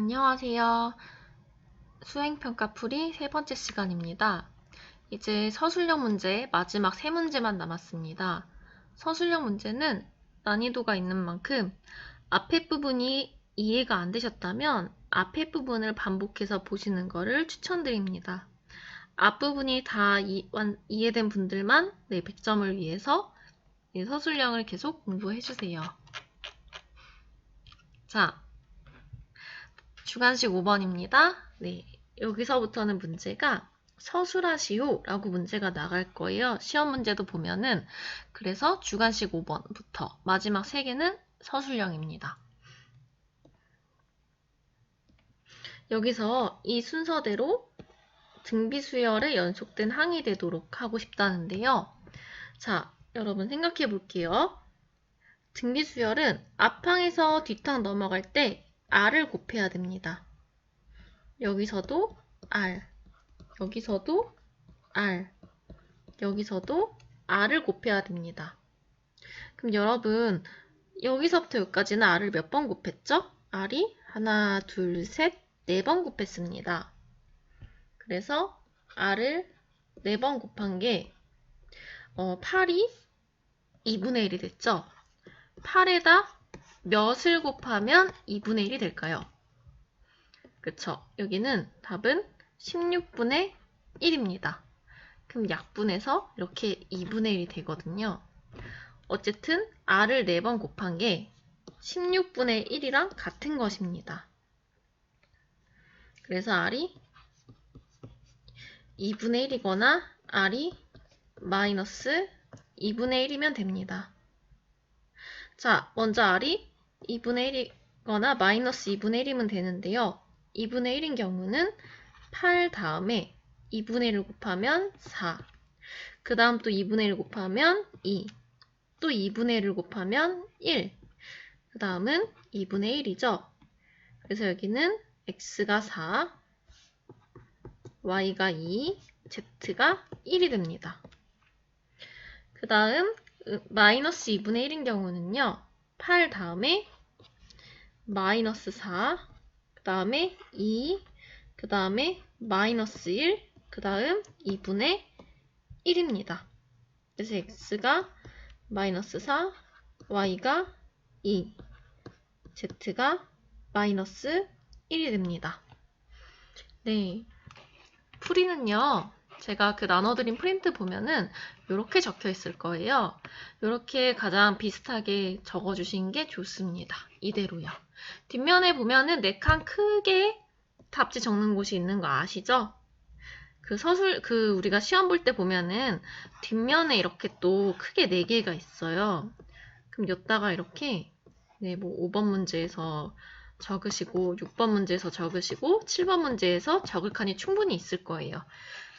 안녕하세요. 수행평가 풀이 세 번째 시간입니다. 이제 서술형 문제 마지막 세 문제만 남았습니다. 서술형 문제는 난이도가 있는 만큼 앞에 부분이 이해가 안 되셨다면 앞에 부분을 반복해서 보시는 것을 추천드립니다. 앞부분이 다 이, 완- 이해된 분들만 네, 100점을 위해서 이 서술형을 계속 공부해 주세요. 자, 주관식 5번입니다. 네, 여기서부터는 문제가 서술하시오 라고 문제가 나갈 거예요. 시험 문제도 보면은 그래서 주관식 5번부터 마지막 3개는 서술형입니다. 여기서 이 순서대로 등비수열에 연속된 항이 되도록 하고 싶다는데요. 자, 여러분 생각해 볼게요. 등비수열은 앞항에서 뒷항 넘어갈 때 R을 곱해야 됩니다. 여기서도 R, 여기서도 R, 여기서도 R을 곱해야 됩니다. 그럼 여러분, 여기서부터 여기까지는 R을 몇 번 곱했죠? R이 하나, 둘, 셋, 네 번 곱했습니다. 그래서 R을 네 번 곱한 게 어, 8이 2분의 1이 됐죠? 8에다 몇을 곱하면 2분의 1이 될까요? 그쵸? 여기는 답은 16분의 1입니다. 그럼 약분해서 이렇게 2분의 1이 되거든요. 어쨌든 r을 4번 곱한 게 16분의 1이랑 같은 것입니다. 그래서 r이 2분의 1이거나 r이 마이너스 2분의 1이면 됩니다. 자, 먼저 r이 2분의 1이거나 마이너스 2분의 1이면 되는데요. 2분의 1인 경우는 8 다음에 2분의 1을 곱하면 4. 그 다음 또 2분의 1을 곱하면 2. 또 2분의 1을 곱하면 1. 그 다음은 2분의 1이죠. 그래서 여기는 x가 4, y가 2, z가 1이 됩니다. 그 다음 마이너스 2분의 1인 경우는요. 8 다음에 마이너스 4, 그 다음에 2, 그 다음에 마이너스 1, 그 다음 2분의 1입니다. 그래서 x가 마이너스 4, y가 2, z가 마이너스 1이 됩니다. 네. 풀이는요. 제가 그 나눠드린 프린트 보면은 이렇게 적혀 있을 거예요. 이렇게 가장 비슷하게 적어주신 게 좋습니다. 이대로요. 뒷면에 보면은 네 칸 크게 답지 적는 곳이 있는 거 아시죠? 그 서술, 그 우리가 시험 볼 때 보면은 뒷면에 이렇게 또 크게 네 개가 있어요. 그럼 여기다가 이렇게 네, 뭐 5번 문제에서 적으시고 6번 문제에서 적으시고 7번 문제에서 적을 칸이 충분히 있을 거예요.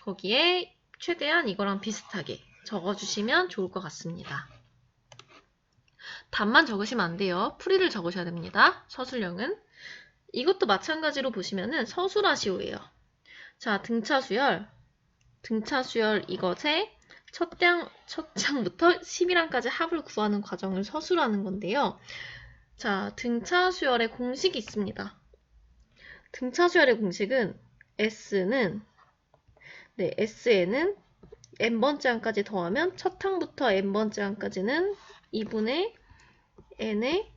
거기에 최대한 이거랑 비슷하게 적어주시면 좋을 것 같습니다. 답만 적으시면 안 돼요. 풀이를 적으셔야 됩니다. 서술형은. 이것도 마찬가지로 보시면은 서술하시오예요. 자, 등차 수열. 등차 수열 이것의 첫 장, 첫 장부터 11항까지 합을 구하는 과정을 서술하는 건데요. 자, 등차 수열의 공식이 있습니다. 등차 수열의 공식은 S는 네, S에는 n번째 항까지 더하면 첫 항부터 n번째 항까지는 2분의 n의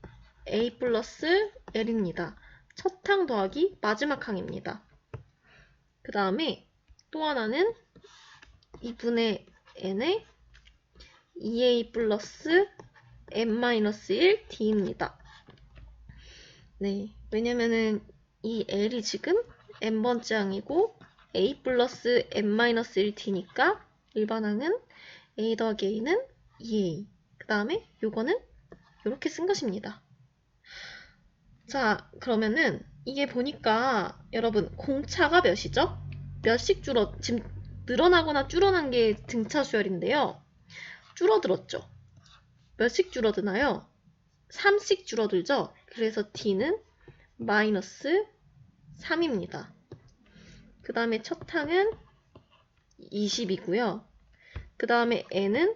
a 플러스 l입니다. 첫 항 더하기 마지막 항입니다. 그 다음에 또 하나는 2분의 n의 2a 플러스 n-1 d입니다. 네, 왜냐면은 이 l이 지금 n번째 항이고 a 플러스 n-1 d니까 일반항은 a 더하기 a는 2a. 그 다음에 요거는 이렇게 쓴 것입니다. 자, 그러면은 이게 보니까 여러분 공차가 몇이죠? 몇씩 줄어 지금 늘어나거나 줄어난 게 등차 수열인데요. 줄어들었죠. 몇씩 줄어드나요? 3씩 줄어들죠. 그래서 d는 마이너스 3입니다. 그 다음에 첫 항은 20이고요. 그 다음에 n은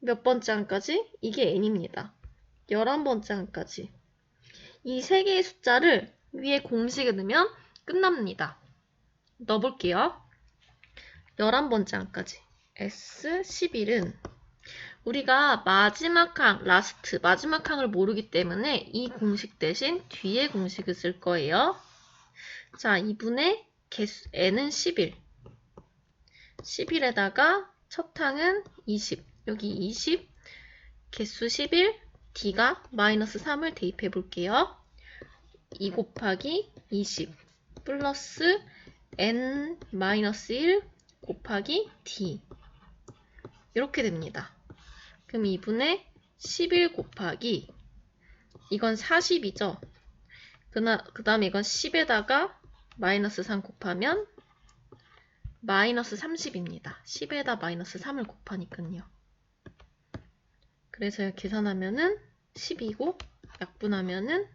몇 번째 항까지? 이게 n입니다. 11번째 항까지. 이 세 개의 숫자를 위에 공식을 넣으면 끝납니다. 넣어볼게요. 11번째 항까지. S11은 우리가 마지막 항, 라스트, 마지막 항을 모르기 때문에 이 공식 대신 뒤에 공식을 쓸 거예요. 자, 2분의 개수, n은 11. 11에다가 첫 항은 20. 여기 20, 개수 11, d가 마이너스 3을 대입해 볼게요. 2 곱하기 20 플러스 n 마이너스 1 곱하기 d 이렇게 됩니다. 그럼 2분의 11 곱하기 이건 40이죠. 그 다음에 이건 10에다가 마이너스 3 곱하면 마이너스 30입니다. 10에다 마이너스 3을 곱하니까요. 그래서 계산하면은 10이고 약분하면은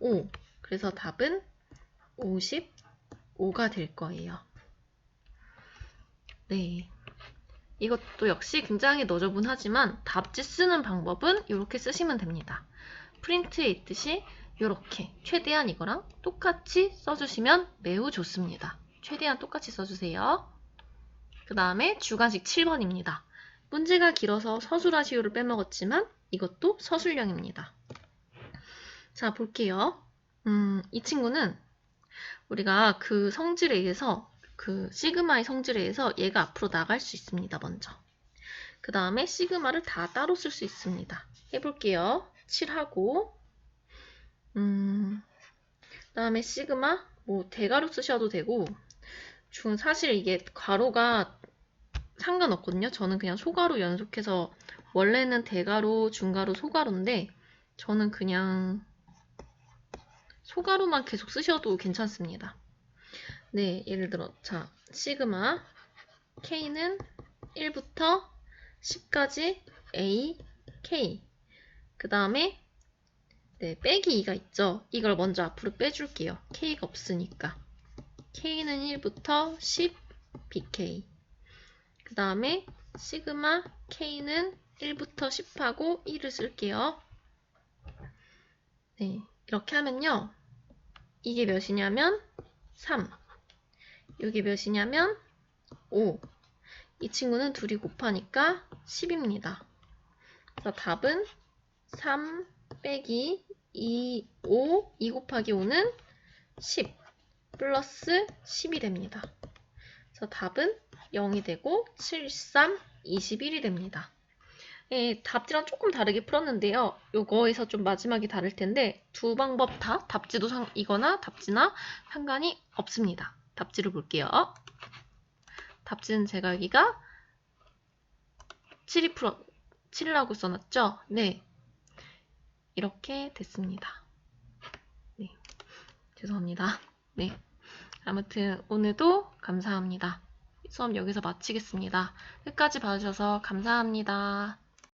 5. 그래서 답은 55가 될 거예요. 네. 이것도 역시 굉장히 너저분하지만 답지 쓰는 방법은 이렇게 쓰시면 됩니다. 프린트에 있듯이 이렇게 최대한 이거랑 똑같이 써주시면 매우 좋습니다. 최대한 똑같이 써주세요. 그 다음에 주관식 7번입니다. 문제가 길어서 서술하시오를 빼먹었지만 이것도 서술형입니다. 자, 볼게요. 음, 이 친구는 우리가 그 성질에 의해서 그 시그마의 성질에 의해서 얘가 앞으로 나갈 수 있습니다. 먼저. 그 다음에 시그마를 다 따로 쓸 수 있습니다. 해볼게요. 7하고 음, 그 다음에 시그마 뭐 대가로 쓰셔도 되고 중 사실 이게 가로가 상관없거든요. 저는 그냥 소가로 연속해서 원래는 대가로, 중가로, 소가로인데 저는 그냥 소가로만 계속 쓰셔도 괜찮습니다. 네, 예를 들어 자 시그마 k는 1부터 10까지 a k 그 다음에 네, 빼기 2가 있죠. 이걸 먼저 앞으로 빼줄게요. k가 없으니까 k는 1부터 10 bk 그 다음에 시그마 k는 1부터 10하고 1을 쓸게요. 네, 이렇게 하면요. 이게 몇이냐면 3. 여기 몇이냐면 5. 이 친구는 둘이 곱하니까 10입니다. 그래서 답은 3 빼기 2, 5, 2 곱하기 5는 10 플러스 10이 됩니다. 그래서 답은 0이 되고 7, 3, 21이 됩니다. 예, 답지랑 조금 다르게 풀었는데요. 요거에서 좀 마지막이 다를 텐데 두 방법 다 답지도 상, 이거나 답지나 상관이 없습니다. 답지를 볼게요. 답지는 제가 여기가 7이 풀어 7이라고 써놨죠? 네. 이렇게 됐습니다. 네. 죄송합니다. 네. 아무튼 오늘도 감사합니다. 수업 여기서 마치겠습니다. 끝까지 봐주셔서 감사합니다.